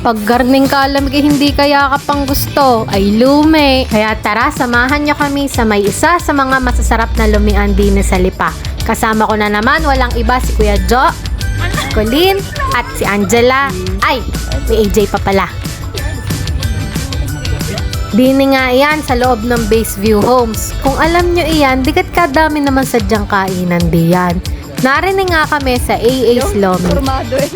Pag garning kalamig eh, hindi kaya ka pang gusto, ay lume. Kaya tara, samahan niyo kami sa may isa sa mga masasarap na lumian din sa Lipa. Kasama ko na naman, walang iba si Kuya Jo, Colleen, at si Angela. Ay, may AJ pa pala. Dini nga yan sa loob ng Base View Homes. Kung alam nyo iyan, dikat kadami naman sadyang kainan diyan. Narinig nga kami sa AA's Lomi.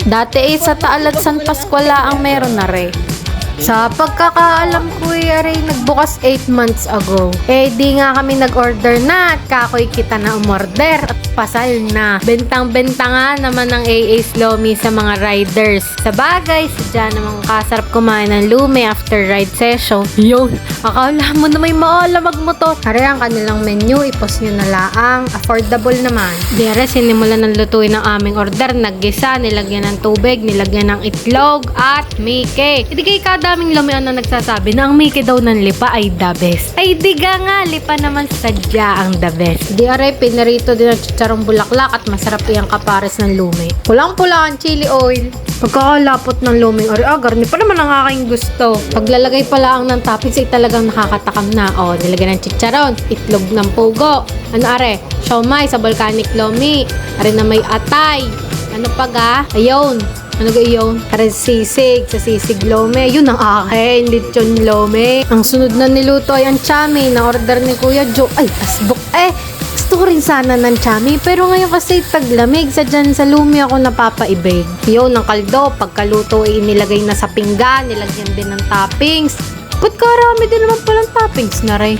Dati eh, sa Taal at San Pascuala ang meron na re. Sa pagkakaalam ko eh, aray, nagbukas 8 months ago. Eh, di nga kami nag-order na at kakoy kita na umorder at pasal na. Bentang-benta nga naman ng AA's Lomi sa mga riders. Sa bagay, sadya namang kasarap kumain ng lume after ride session. Yun, akala mo na may maalamag mo to. Kaya ang kanilang menu, ipos nyo na laang. Affordable naman. Dire, sinimulan ng lutuin ng aming order. Naggisa, nilagyan ng tubig, nilagyan ng itlog, at Mickey. Hindi kay kadaming lumian na nagsasabi na ang Mickey daw ng lipa ay the best. Ay diga nga, lipa naman sadya ang the best. Di are, pinarito din ang chicharong bulaklak at masarap iyang kapares ng lume. Pulang-pula ang chili oil. Pagkakalapot ng luming ari, ah, garni pa naman ang aking gusto. Paglalagay pala ang ng toppings ay talagang nakakatakam na. O, nilagyan ng chicharon, itlog ng pugo. Ano are? Siomay sa volcanic lomi. Are na may atay. Ano pa ga? Ayun. Ano ga yun? Para sa sisig, sa sisig lome. Yun ang akin, lechon lome. Ang sunod na niluto ay ang chami na order ni Kuya Joe. Ay, asbok. Eh, gusto ko rin sana ng chami. Pero ngayon kasi taglamig. Sa dyan sa lumi ako napapaibig. Yun, ang kaldo. Pagkaluto ay inilagay na sa pinggan. Nilagyan din ng toppings. Ba't karami din naman palang toppings na rin?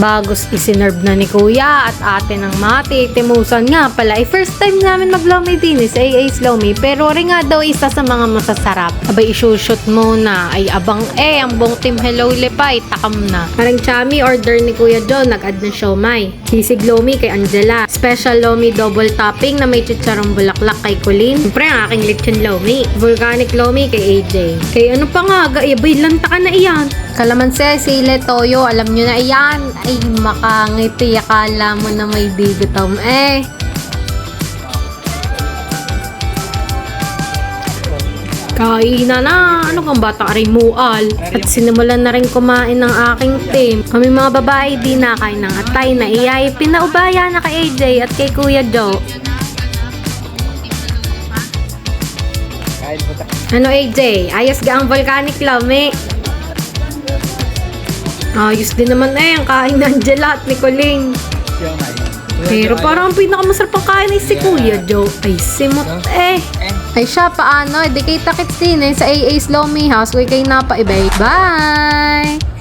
Bagos isinerve na ni Kuya at ate ng mati. Timusan nga pala. Eh, first time namin mag-lomi din eh, sa AA's Lomi. Pero rin nga daw isa sa mga masasarap. Abay, isushoot muna. Ay, abang eh, ang buong team Hello Lipay, takam na. Parang chami, order ni Kuya John, nag-add ng siomay. Sisig Lomi kay Angela. Special Lomi double topping na may chicharong bulaklak kay Colleen. Siyempre, ang aking lechon Lomi. Volcanic Lomi kay AJ. Kay ano pa nga, gaibay, lanta ka na iyan. Kalamansi, sile, toyo, alam nyo na iyan. Ay, makangiti, akala mo na may digitom. Eh, Kaina na, ano kang bata rin mual? At sinimulan na rin kumain ng aking team. Kami mga babae di na kain ng atay na iyay. Pinaubaya na kay AJ at kay Kuya Joe. Ano AJ? Ayos ga ang volcanic lami? Ayos din naman eh, ang kain ng Angela at ni Colleen. Pero parang ang pinakamasarap ang kain ay si Kuya Joe. Ay, simot eh. Ay siya, paano? Di kita kits din eh sa AA's Lomi House. Huwag kayo napaibay. Bye!